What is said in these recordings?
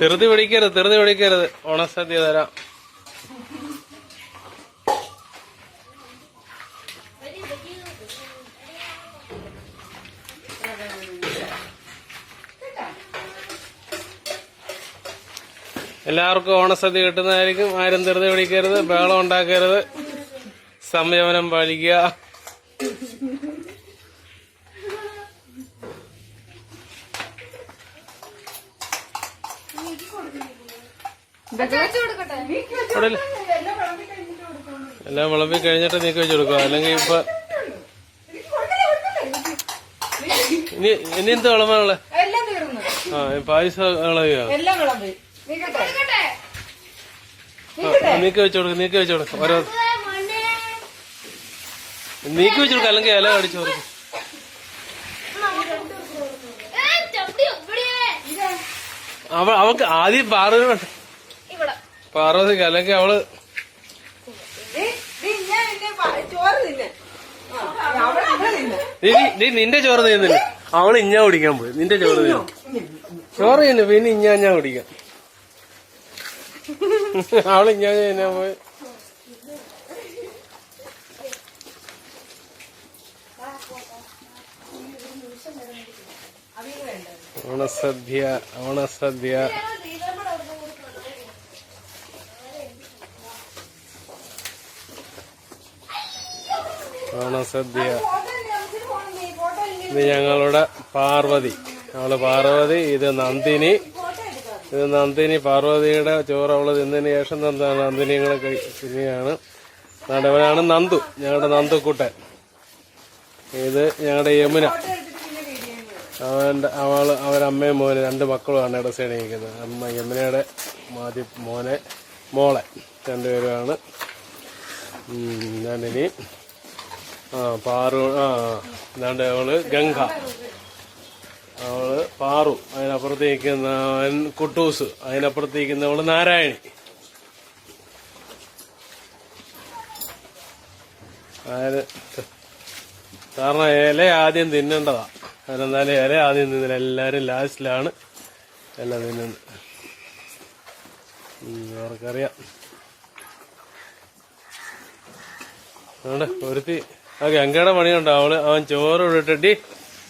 ധൃതി പിടിക്കരുത് ധൃതി പിടിക്കരുത്. ഓണസദ്യ തരാം. എല്ലാവർക്കും ഓണസദ്യ കിട്ടുന്നതായിരിക്കും. ആരും ധൃതി പിടിക്കരുത് ബഹളം ഉണ്ടാക്കരുത്. സംയമനം പാലിക്കുക ഇവിടെ ഇല്ല. എല്ലാം വിളമ്പി കഴിഞ്ഞിട്ട് നീക്കി വെച്ച് കൊടുക്കുക. അല്ലെങ്കിൽ ഇപ്പൊ ഇനി ഇനി എന്ത് വിളമ്പാനുള്ള എല്ലാം തീർന്നു. ആ പായസം നീക്കി വെച്ച് കൊടുക്കും നീക്കി വെച്ച് കൊടുക്കും. ഓരോ നീക്കി വെച്ച് കൊടുക്കും അല്ലെങ്കിൽ ഇല അടിച്ചു കൊടുക്കും. അവ അവക്ക് ആദ്യം പാർവതി വേണ്ട പാർവതിക്ക് അല്ലെങ്കിൽ അവൾ നീ നിന്റെ ചോറ് തീർന്നില്ല അവൾ ഇഞ്ഞാ കുടിക്കാൻ പോയി. നിന്റെ ചോറ് തീർന്നു ചോറ് തിന്നു. പിന്നെ ഇഞ്ഞാ ഞാൻ കുടിക്കാം. അവൾ ഇഞ്ഞാ ഞാൻ പോയി. ഓണസദ്യ ഓണസദ്യ. ഓണസദ്യ. ഇത് ഞങ്ങളുടെ പാർവതി. അവൾ പാർവതി ഇത് നന്ദിനി. ഇത് നന്ദിനി പാർവതിയുടെ ചോറ് അവൾ തിന്നതിന് ശേഷം നന്ദ- നന്ദിനി കൂടെ കഴിക്കുകയാണ് നടവനാണ് നന്ദു ഞങ്ങളുടെ നന്ദുക്കുട്ടൻ. ഇത് ഞങ്ങളുടെ യമുന. അവന്റെ അവൾ അവരമ്മയും മോനെ രണ്ട് മക്കളുമാണ് ഇവിടെ സൈഡിൽ അമ്മ യമുനയുടെ മാതി മോനെ മോളെ രണ്ടുപേരുമാണ്. ഞാനിനി ആ പാറു ആ എന്താണ്ട് അവൾ ഗംഗ. അവൾ പാറു അതിനപ്പുറത്തേക്കുന്ന അവൻ കുട്ടൂസ് അതിനപ്പുറത്തേക്കുന്നവൾ നാരായണി. അതായത് കാരണം ഇല ആദ്യം തിന്നേണ്ടതാ. അതെന്തായാലും ഇല ആദ്യം നിന്നില്ല എല്ലാവരും ലാസ്റ്റിലാണ് ഇല തിന്നുന്നത് ഉം, അവർക്കറിയാം. അതുകൊണ്ട് ഒരുത്തി ആ ഗംഗയുടെ പണിയുണ്ട് അവൾ അവൻ ചോറ് ഇട്ടിട്ട്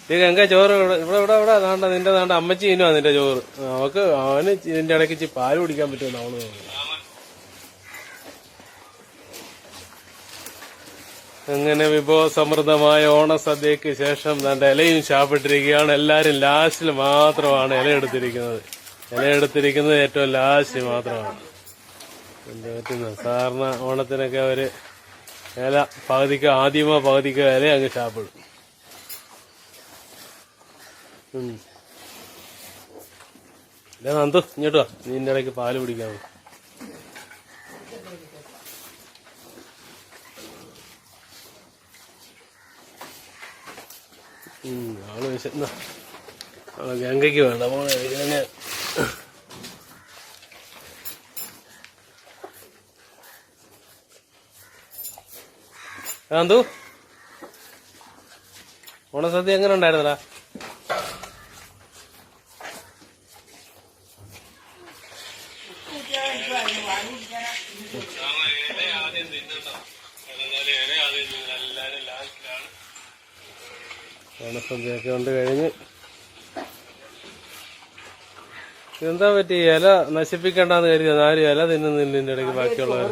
ഈ ഗംഗ ചോറ് ഇവിടെ ഇവിടെ ഇവിടെ നാണ്ട നിന്റെ നാണ്ട അമ്മച്ചി ഇനുവാ നിന്റെ ചോറ്. അവക്ക് അവന് ഇതിന്റെ ഇടയ്ക്ക് പാൽ കുടിക്കാൻ പറ്റുമെന്ന് അവൾ തോന്നുന്നു. അങ്ങനെ വിഭവസമൃദ്ധമായ ഓണസദ്യക്ക് ശേഷം തന്റെ ഇലയും ചാപ്പിട്ടിരിക്കുകയാണ്. എല്ലാരും ലാസ്റ്റിൽ മാത്രമാണ് ഇല എടുത്തിരിക്കുന്നത്. ഇല എടുത്തിരിക്കുന്നത് ഏറ്റവും ലാസ്റ്റ് മാത്രമാണ്. എന്താ പറ്റുന്നത് സാധാരണ ഓണത്തിനൊക്കെ അവർ ഇല പകുതിക്ക് ആദ്യമോ പകുതിക്കോ ഇല അങ്ങ് ചാപ്പിടും. നന്ദു ഇങ്ങോട്ട് നിന്റെ ഇടയ്ക്ക് പാൽ പിടിക്കാമോ. ആൾ വിശന്ന ആൾ ഗംഗയ്ക്ക് വേണ്ട മോനെ ഇതിനെ കാന്തു ഓണസദ്യ എങ്ങനെ ഉണ്ടായിരുന്നടാ? ഓണസദ്യയൊക്കെ കൊണ്ട് കഴിഞ്ഞ്. എന്താ പറ്റി? ഇല നശിപ്പിക്കണ്ടെന്ന് കരുതി ആരും ഇല തിന്നുന്നില്ല ഇടയ്ക്ക് ബാക്കിയുള്ളവർ